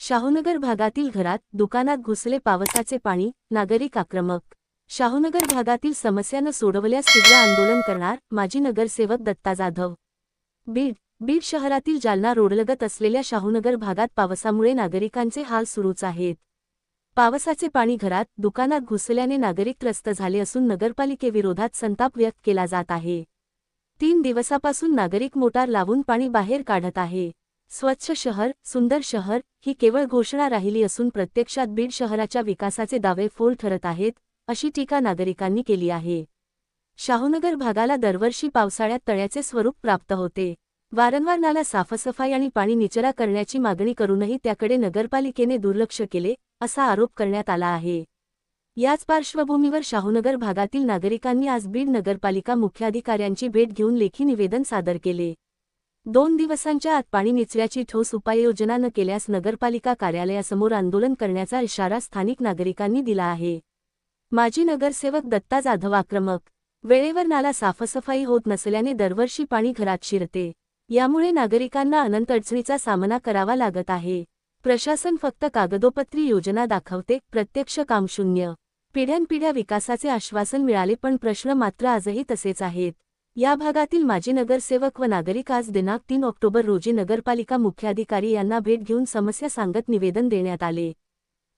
शाहूनगर भागातील घरात दुकानात घुसले पावसाचे पाणी नागरिक आक्रमक. शाहूनगर भागातील समस्या न सोडवल्यास तीव्र आंदोलन करणार माजी नगरसेवक दत्ता जाधव. बीड बीड शहरातील जालना रोडलगत असलेल्या शाहूनगर भागात पावसामुळे नागरिकांचे हाल सुरूच आहेत. पावसाचे पाणी घरात दुकानात घुसल्याने नागरिक त्रस्त झाले असून नगरपालिकेविरोधात संताप व्यक्त केला जात आहे. तीन दिवसापासून नागरिक मोटार लावून पाणी बाहेर काढत आहे. स्वच्छ शहर सुंदर शहर ही केवळ घोषणा राहिली असून प्रत्यक्षात बीड शहराच्या विकासाचे दावे फोल ठरत आहेत अशी टीका नागरिकांनी केली आहे. शाहूनगर भागाला दरवर्षी पावसाळ्यात तळ्याचे स्वरूप प्राप्त होते. वारंवार नाला साफसफाई आणि पाणी निचरा करण्याची मागणी करूनही त्याकडे नगरपालिकेने दुर्लक्ष केले असा आरोप करण्यात आला आहे. याच पार्श्वभूमीवर शाहूनगर भागातील नागरिकांनी आज बीड नगरपालिका मुख्याधिकाऱ्यांची भेट घेऊन लेखी निवेदन सादर केले. दोन दिवसांच्या आत पाणी निचल्याची ठोस उपाययोजना न केल्यास नगरपालिका कार्यालयासमोर आंदोलन करण्याचा इशारा स्थानिक नागरिकांनी दिला आहे. माजी नगरसेवक दत्ता जाधव आक्रमक. वेळेवर नाला साफसफाई होत नसल्याने दरवर्षी पाणी घरात शिरते. यामुळे नागरिकांना अनंत अडचणीचा सामना करावा लागत आहे. प्रशासन फक्त कागदोपत्री योजना दाखवते प्रत्यक्ष काम शून्य. पिढ्यानपिढ्या विकासाचे आश्वासन मिळाले पण प्रश्न मात्र आजही तसेच आहेत. या भागातील माजी नगरसेवक व नागरिक आज दिनांक तीन ऑक्टोबर रोजी नगरपालिका मुख्याधिकारी यांना भेट घेऊन समस्या सांगत निवेदन देण्यात आले.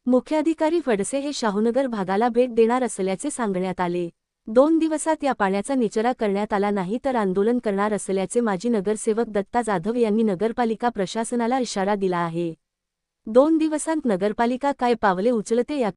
मुख्याधिकारी फडसे हे शाहूनगर भागाला भेट देणार असल्याचे सांगण्यात आले. दोन दिवसात या पाण्याचा निचरा करण्यात आला नाही तर आंदोलन करणार असल्याचे माजी नगरसेवक दत्ता जाधव यांनी नगरपालिका प्रशासनाला इशारा दिला आहे. दोन दिवसांत नगरपालिका काय पावले उचलते या